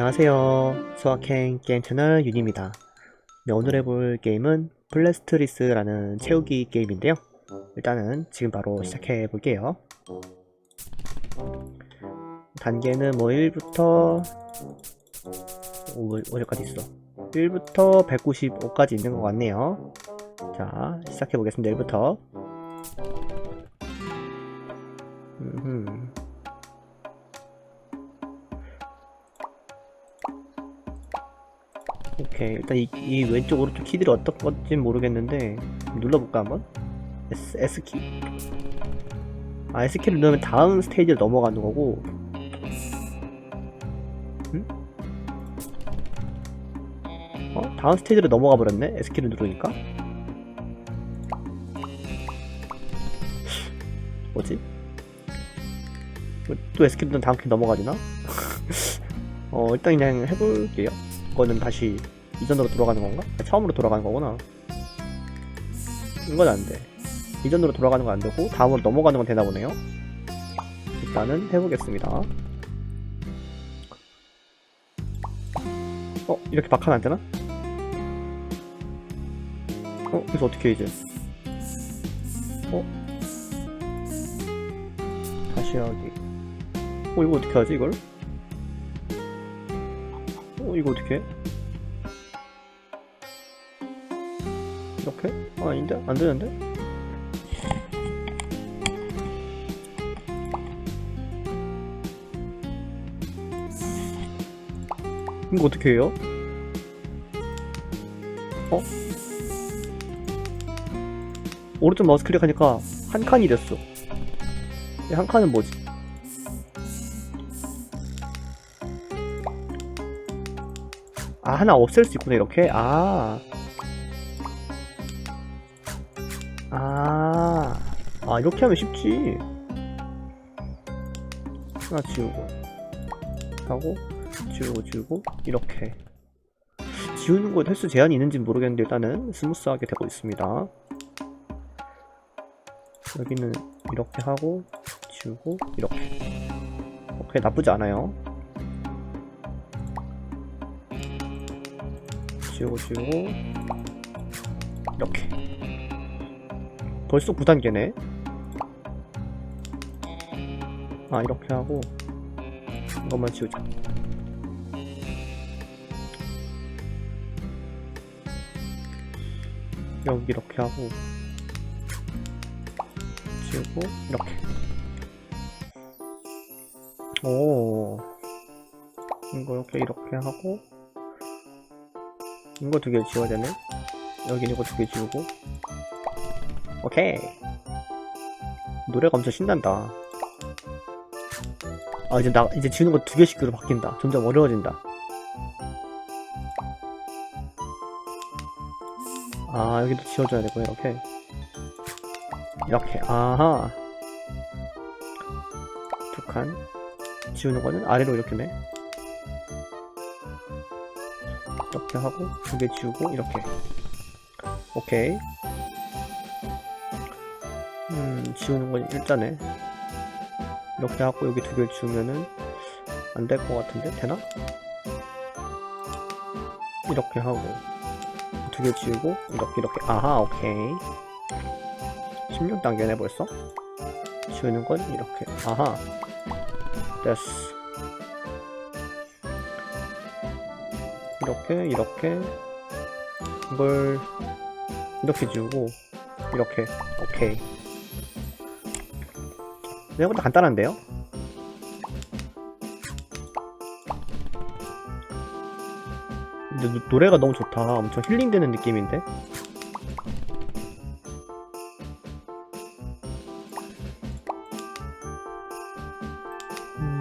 안녕하세요. 수학행 게임 채널 윤입니다. 네, 오늘 해볼 게임은 플래스트리스라는 채우기 게임인데요. 일단은 지금 바로 시작해 볼게요. 단계는 뭐 1부터 오, 어디까지 있어? 1부터 195까지 있는 것 같네요. 자, 시작해 보겠습니다. 1부터. 음. 오케이 일단 이, 이 왼쪽 오른쪽 키들이 어떤 건지 모르겠는데 눌러볼까 한번 S, S키 아 S키를 누르면 다음 스테이지를 넘어가는 거고 응? 어? 다음 스테이지로 넘어가 버렸네 S키를 누르니까 뭐지? 뭐, 또 S키를 누르면 다음 키 넘어가지나? 어 일단 그냥 해볼게요 이거는 다시 이전으로 돌아가는 건가? 아, 처음으로 돌아가는 거구나. 이건 안 돼. 이전으로 돌아가는 건 안 되고 다음으로 넘어가는 건 되나 보네요. 일단은 해보겠습니다. 어 이렇게 박하면 안 되나? 어 그래서 어떻게 해, 이제? 어 다시 하기. 어 이거 어떻게 하지 이걸? 어 이거 어떻게 해? 이렇게? 아, 아닌데? 안 되는데? 이거 어떻게 해요? 어? 오른쪽 마우스 클릭하니까 한 칸이 됐어. 이한 칸은 뭐지? 아, 하나 없앨 수 있구나, 이렇게? 아. 아, 아, 이렇게 하면 쉽지. 하나 지우고, 하고, 지우고, 지우고, 이렇게. 지우는 거에 횟수 제한이 있는지 모르겠는데, 일단은 스무스하게 되고 있습니다. 여기는 이렇게 하고, 지우고, 이렇게. 오케이, 나쁘지 않아요. 지우고, 지우고, 이렇게. 벌써 9단계네 아 이렇게 하고 이것만 지우자. 여기 이렇게 하고 지우고 이렇게. 오. 이거 이렇게 이렇게 하고 이거 두 개 지워야 되네. 여기 이거 두 개 지우고. 오케이. 노래가 엄청 신난다 아 이제 나 이제 지우는 거 두 개씩으로 바뀐다. 점점 어려워진다. 아 여기도 지워줘야 되고 이렇게 이렇게. 아하. 두 칸. 지우는 거는 아래로 이렇게네 이렇게 하고 두 개 지우고 이렇게. 오케이. 음, 지우는 건 일자네. 이렇게 하고 여기 두 개 지우면은 안 될 것 같은데? 되나? 이렇게 하고 두 개 지우고 이렇게 이렇게. 아하 오케이. 16단계네 벌써? 지우는 건 이렇게. 아하. 됐어. 이렇게 이렇게. 이걸 이렇게 지우고 이렇게. 오케이 생각보다 간단한데요? 근데 노- 노래가 너무 좋다. 엄청 힐링되는 느낌인데? 음.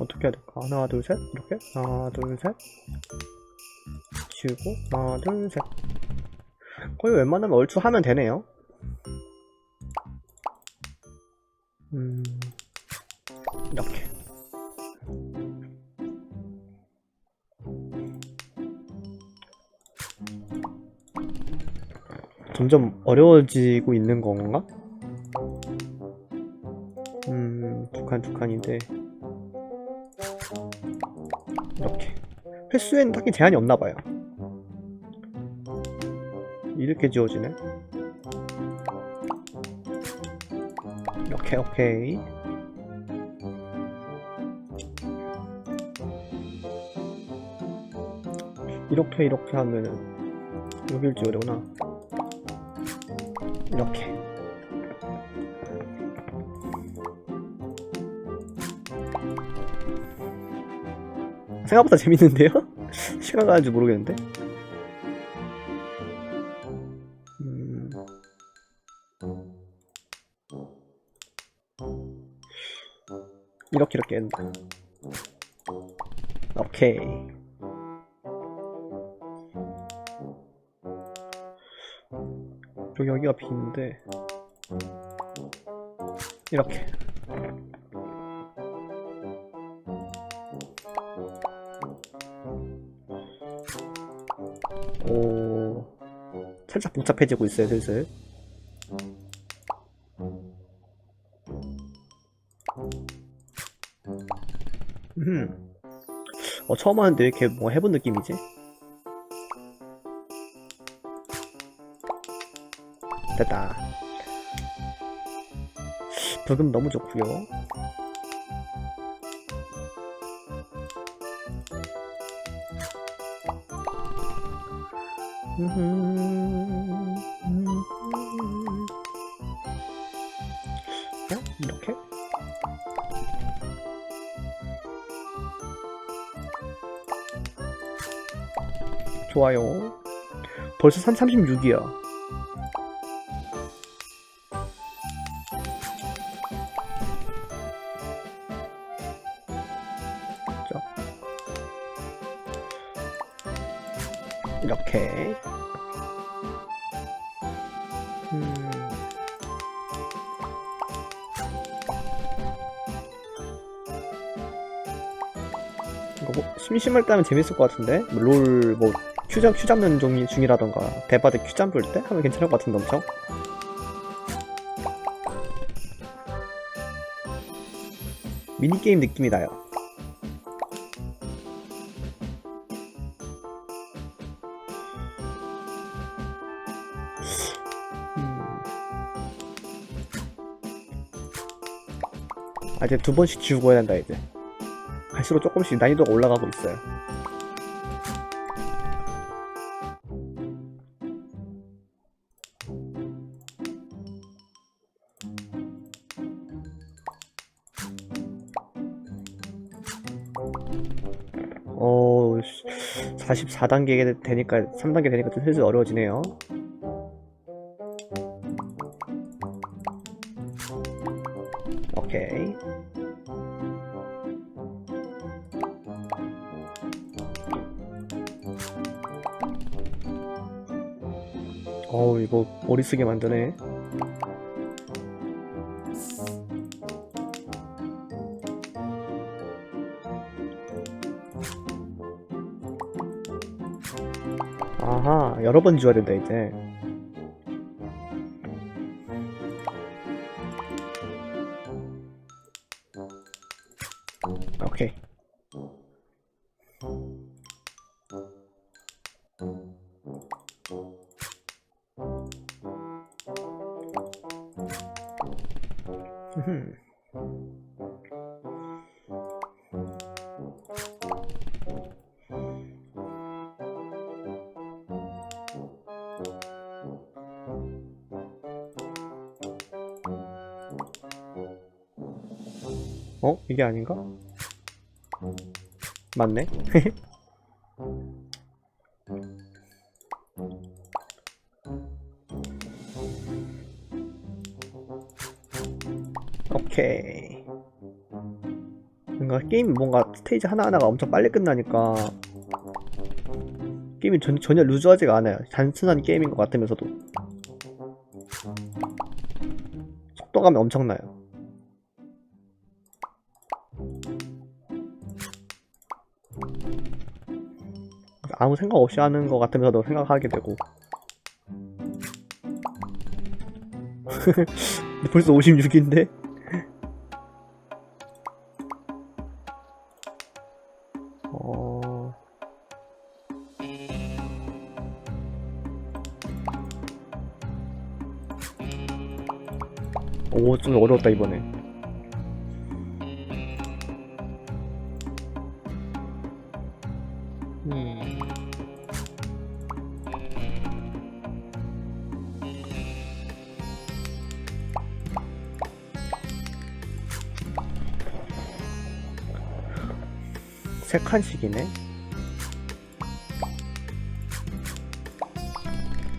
어떻게 해야 될까? 하나, 둘, 셋? 이렇게? 하나, 둘, 셋? 지우고, 하나, 둘, 셋. 거의 웬만하면 얼추 하면 되네요. 음, 이렇게. 점점 어려워지고 있는 건가? 음, 두 칸, 두 칸인데. 이렇게. 횟수에는 딱히 제한이 없나봐요. 이렇게 지워지네. 이렇게, 오케이. 이렇게, 이렇게 하면은, 여길 지우려구나. 이렇게. 생각보다 재밌는데요? 시간 가는 줄 모르겠는데? 이렇게 이렇게 한다. 오케이. 여기 여기가 비는데 이렇게 오 살짝 복잡해지고 있어요 슬슬 어 처음 하는데 왜 이렇게 뭐 해본 느낌이지? 됐다 불금 너무 좋고요 어? 좋아요. 벌써 3, 36이야. 자. 이렇게. 음. 이거 뭐 심심할 때 하면 재밌을 것 같은데 롤 뭐 큐 잡, 큐 잡는 종이 중이라던가 대바드 큐 잡을 때 하면 괜찮을 것 같은데 엄청 미니게임 느낌이 나요 음. 아 이제 두 번씩 지우고 해야 된다 이제 갈수록 조금씩 난이도가 올라가고 있어요. 44단계 되니까 3단계 되니까 좀 슬슬 어려워지네요. 오케이. 어우 이거 머리 쓰게 만드네 아하 여러 번 지워야 된다 이제 어? 이게 아닌가? 맞네. 오케이. 뭔가 게임 뭔가 스테이지 하나하나가 엄청 빨리 끝나니까 게임이 전, 전혀 루즈하지가 않아요. 단순한 게임인 것 같으면서도 속도감이 엄청나요. 아무 생각 없이 하는 것 같으면서도 생각하게 되고 벌써 56인데? 어... 오, 좀 어려웠다, 이번에. 세 칸씩이네.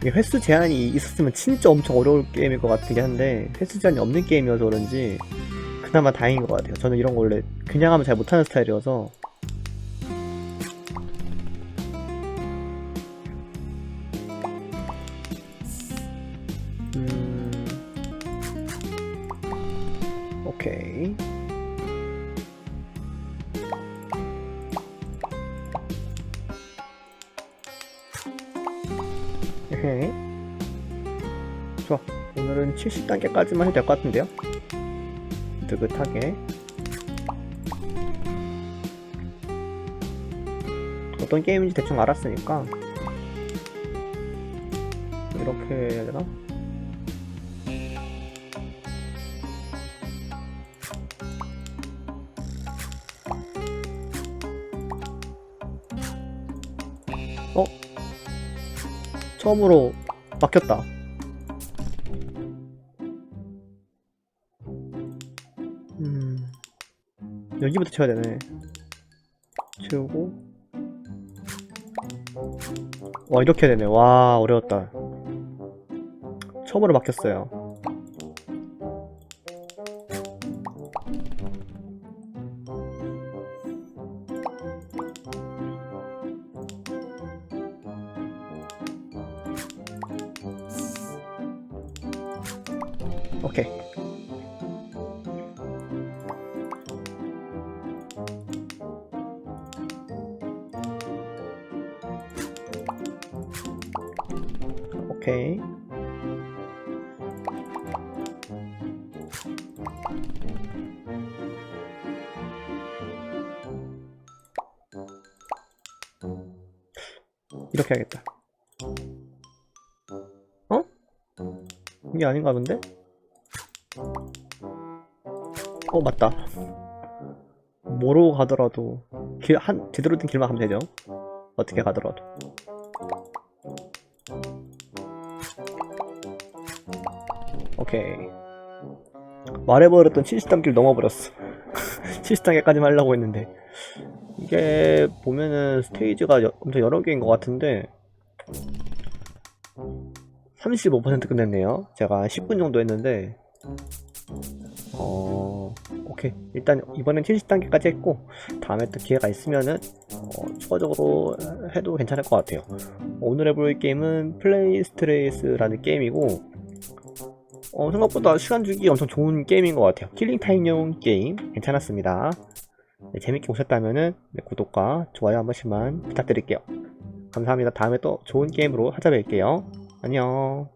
이게 횟수 제한이 있었으면 진짜 엄청 어려울 게임일 것 같긴 한데 횟수 제한이 없는 게임이어서 그런지 그나마 다행인 것 같아요. 저는 이런 거 원래 그냥 하면 잘 못하는 스타일이어서 오늘은 70단계까지만 해도 될 것 같은데요? 느긋하게. 어떤 게임인지 대충 알았으니까. 이렇게 해야 되나? 어? 처음으로 막혔다. 여기부터 쳐야 되네. 채우고. 와, 이렇게 되네. 와, 어려웠다. 처음으로 막혔어요. 오케이. 이렇게 해야겠다. 어? 이게 아닌가 본데? 어 맞다 뭐로 가더라도 길 한 제대로 된 길만 가면 되죠 어떻게 가더라도 오케이 말해버렸던 70단계를 넘어버렸어 70단계까지 하려고 했는데 이게 보면은 스테이지가 여- 엄청 여러 개인 것 같은데 35% 끝냈네요 제가 10분 정도 했는데 어, 오케이. 일단 이번엔 70단계까지 했고, 다음에 또 기회가 있으면은, 어, 추가적으로 해도 괜찮을 것 같아요. 오늘 해볼 게임은 플레이 스트레이스라는 게임이고, 어, 생각보다 시간 주기 엄청 좋은 게임인 것 같아요. 킬링타임용 게임. 괜찮았습니다. 네, 재밌게 보셨다면은, 네, 구독과 좋아요 한 번씩만 부탁드릴게요. 감사합니다. 다음에 또 좋은 게임으로 찾아뵐게요. 안녕.